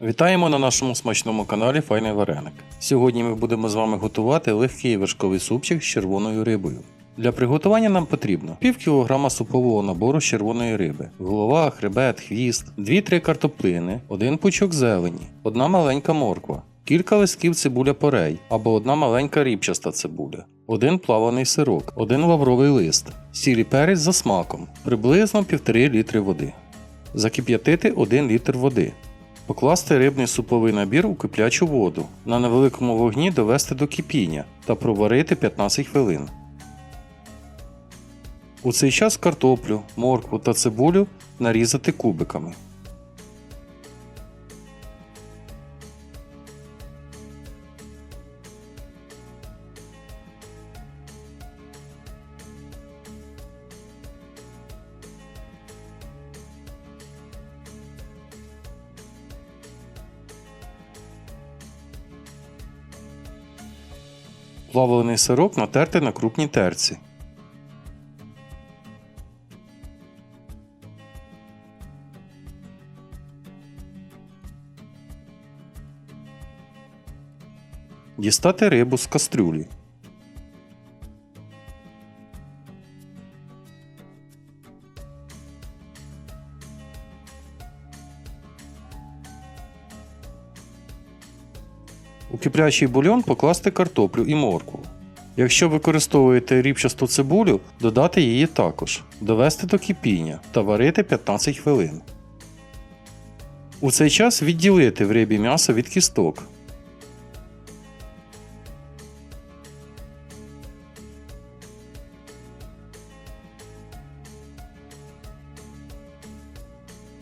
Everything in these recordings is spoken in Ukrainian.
Вітаємо на нашому смачному каналі Файний Вареник. Сьогодні ми будемо з вами готувати легкий вершковий супчик з червоною рибою. Для приготування нам потрібно пів кілограма супового набору червоної риби, голова, хребет, хвіст, 2-3 картоплини, один пучок зелені, одна маленька морква, кілька листків цибуля порей або одна маленька рібчаста цибуля, один плаваний сирок, один лавровий лист, сіль і перець за смаком, приблизно 1,5 літри води. Закип'ятити 1 літр води. Покласти рибний суповий набір у киплячу воду, на невеликому вогні довести до кипіння та проварити 15 хвилин. У цей час картоплю, моркву та цибулю нарізати кубиками. Плавлений сирок натерти на крупній терці. Дістати рибу з кастрюлі. У киплячий бульон покласти картоплю і моркву. Якщо використовуєте ріпчасту цибулю, додати її також, довести до кипіння та варити 15 хвилин. У цей час відділити в рибі м'ясо від кісток.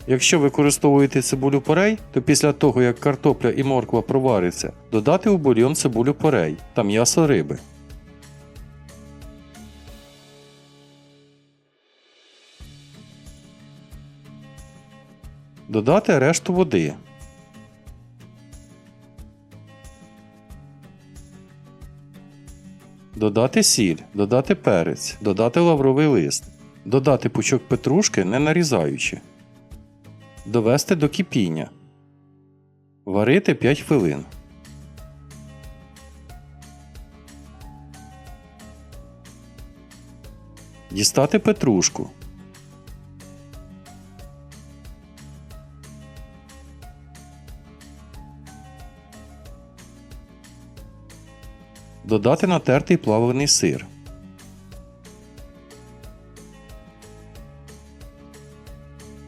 Якщо використовуєте цибулю порей, то після того як картопля і морква провариться, додати у бульйон цибулю порей та м'ясо риби. Додати решту води. Додати сіль, додати перець, додати лавровий лист, додати пучок петрушки не нарізаючи. Довести до кипіння. Варити 5 хвилин. Дістати петрушку. Додати натертий плавлений сир.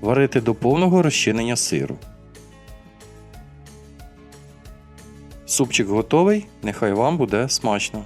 Варити до повного розчинення сиру. Супчик готовий, нехай вам буде смачно.